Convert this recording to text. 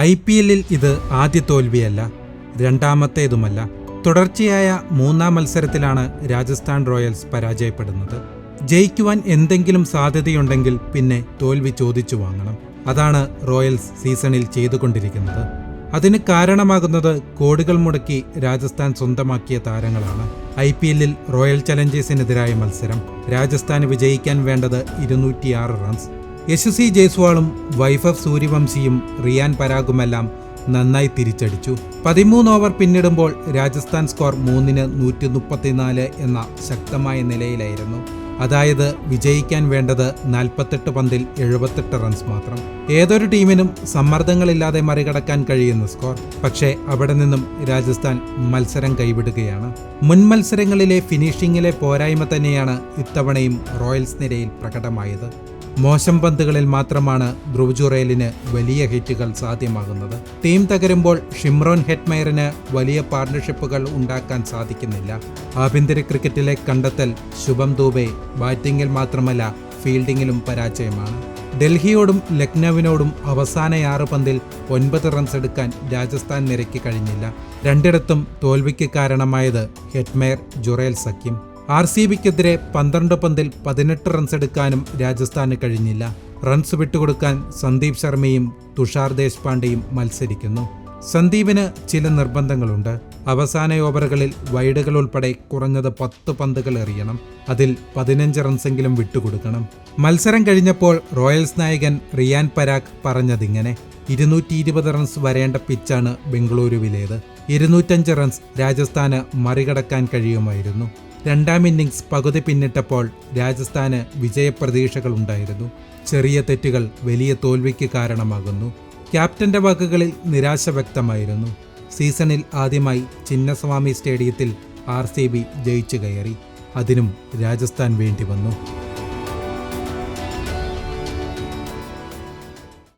I P എല്ലിൽ ഇത് ആദ്യ തോൽവിയല്ല രണ്ടാമത്തേതുമല്ല. തുടർച്ചയായ മൂന്നാം മത്സരത്തിലാണ് രാജസ്ഥാൻ റോയൽസ് പരാജയപ്പെടുന്നത്. ജയിക്കുവാൻ എന്തെങ്കിലും സാധ്യതയുണ്ടെങ്കിൽ പിന്നെ തോൽവി ചോദിച്ചു വാങ്ങണം. അതാണ് റോയൽസ് സീസണിൽ ചെയ്തുകൊണ്ടിരിക്കുന്നത്. അതിന് കാരണമാകുന്നത് കോടികൾ മുടക്കി രാജസ്ഥാൻ സ്വന്തമാക്കിയ താരങ്ങളാണ്. ഐ പി എല്ലിൽ റോയൽ ചലഞ്ചേഴ്സിനെതിരായ മത്സരം. രാജസ്ഥാന് വിജയിക്കാൻ വേണ്ടത് ഇരുന്നൂറ്റിയാറ് റൺസ്. യശസ്വി ജയ്സ്വാളും ഓഫ് സൂര്യവംശിയും റിയാൻ പരാഗുമെല്ലാം നന്നായി തിരിച്ചടിച്ചു. പതിമൂന്ന് ഓവർ പിന്നിടുമ്പോൾ രാജസ്ഥാൻ സ്കോർ മൂന്നിന് നൂറ്റി മുപ്പത്തിനാല് എന്ന ശക്തമായ നിലയിലായിരുന്നു. അതായത് വിജയിക്കാൻ വേണ്ടത് നാൽപ്പത്തെട്ട് പന്തിൽ എഴുപത്തെട്ട് റൺസ് മാത്രം. ഏതൊരു ടീമിനും സമ്മർദ്ദങ്ങളില്ലാതെ മറികടക്കാൻ കഴിയുന്ന സ്കോർ. പക്ഷേ അവിടെ നിന്നും രാജസ്ഥാൻ മത്സരം കൈവിടുകയാണ്. മുൻ മത്സരങ്ങളിലെ ഫിനിഷിംഗിലെ പോരായ്മ തന്നെയാണ് ഇത്തവണയും റോയൽസ് നിരയിൽ പ്രകടമായത്. മോശം പന്തുകളിൽ മാത്രമാണ് ധ്രുവ് വലിയ ഹിറ്റുകൾ സാധ്യമാകുന്നത്. ടീം തകരുമ്പോൾ ഷിംറോൻ ഹെറ്റ്മയറിന് വലിയ പാർട്ണർഷിപ്പുകൾ ഉണ്ടാക്കാൻ സാധിക്കുന്നില്ല. ആഭ്യന്തര ക്രിക്കറ്റിലെ കണ്ടെത്തൽ ശുഭം ദൂബെ ബാറ്റിംഗിൽ മാത്രമല്ല ഫീൽഡിങ്ങിലും പരാജയമാണ്. ഡൽഹിയോടും ലക്നൌവിനോടും അവസാന ആറ് പന്തിൽ ഒൻപത് റൺസ് എടുക്കാൻ രാജസ്ഥാൻ നിരയ്ക്ക് കഴിഞ്ഞില്ല. രണ്ടിടത്തും തോൽവിക്ക് കാരണമായത് ഹെറ്റ്മയർ ജുറേൽ സഖ്യം. ആർ സി ബിക്കെതിരെ പന്ത്രണ്ട് പന്തിൽ പതിനെട്ട് റൺസ് എടുക്കാനും രാജസ്ഥാന് കഴിഞ്ഞില്ല. റൺസ് വിട്ടുകൊടുക്കാൻ സന്ദീപ് ശർമ്മയും തുഷാർ ദേശ്പാണ്ഡെയും മത്സരിക്കുന്നു. സന്ദീപിന് ചില നിർബന്ധങ്ങളുണ്ട്. അവസാന ഓവറുകളിൽ വൈഡുകൾ ഉൾപ്പെടെ കുറഞ്ഞത് പത്ത് പന്തുകൾ എറിയണം. അതിൽ പതിനഞ്ച് റൺസെങ്കിലും വിട്ടുകൊടുക്കണം. മത്സരം കഴിഞ്ഞപ്പോൾ റോയൽസ് നായകൻ റിയാൻ പരാഗ് പറഞ്ഞതിങ്ങനെ ഇരുന്നൂറ്റി ഇരുപത് റൺസ് വരേണ്ട പിച്ചാണ് ബംഗളൂരുവിലേത്. ഇരുന്നൂറ്റഞ്ച് റൺസ് രാജസ്ഥാന് മറികടക്കാൻ കഴിയുമായിരുന്നു. രണ്ടാം ഇന്നിംഗ്സ് പകുതി പിന്നിട്ടപ്പോൾ രാജസ്ഥാന് വിജയപ്രതീക്ഷകളുണ്ടായിരുന്നു ചെറിയ തെറ്റുകൾ വലിയ തോൽവിക്ക് കാരണമാകുന്നു. ക്യാപ്റ്റന്റെ വാക്കുകളിൽ നിരാശ വ്യക്തമായിരുന്നു. സീസണിൽ ആദ്യമായി ചിന്നസ്വാമി സ്റ്റേഡിയത്തിൽ ആർ സി ബി ജയിച്ചു കയറി. അതിനും രാജസ്ഥാൻ വേണ്ടി വന്നു.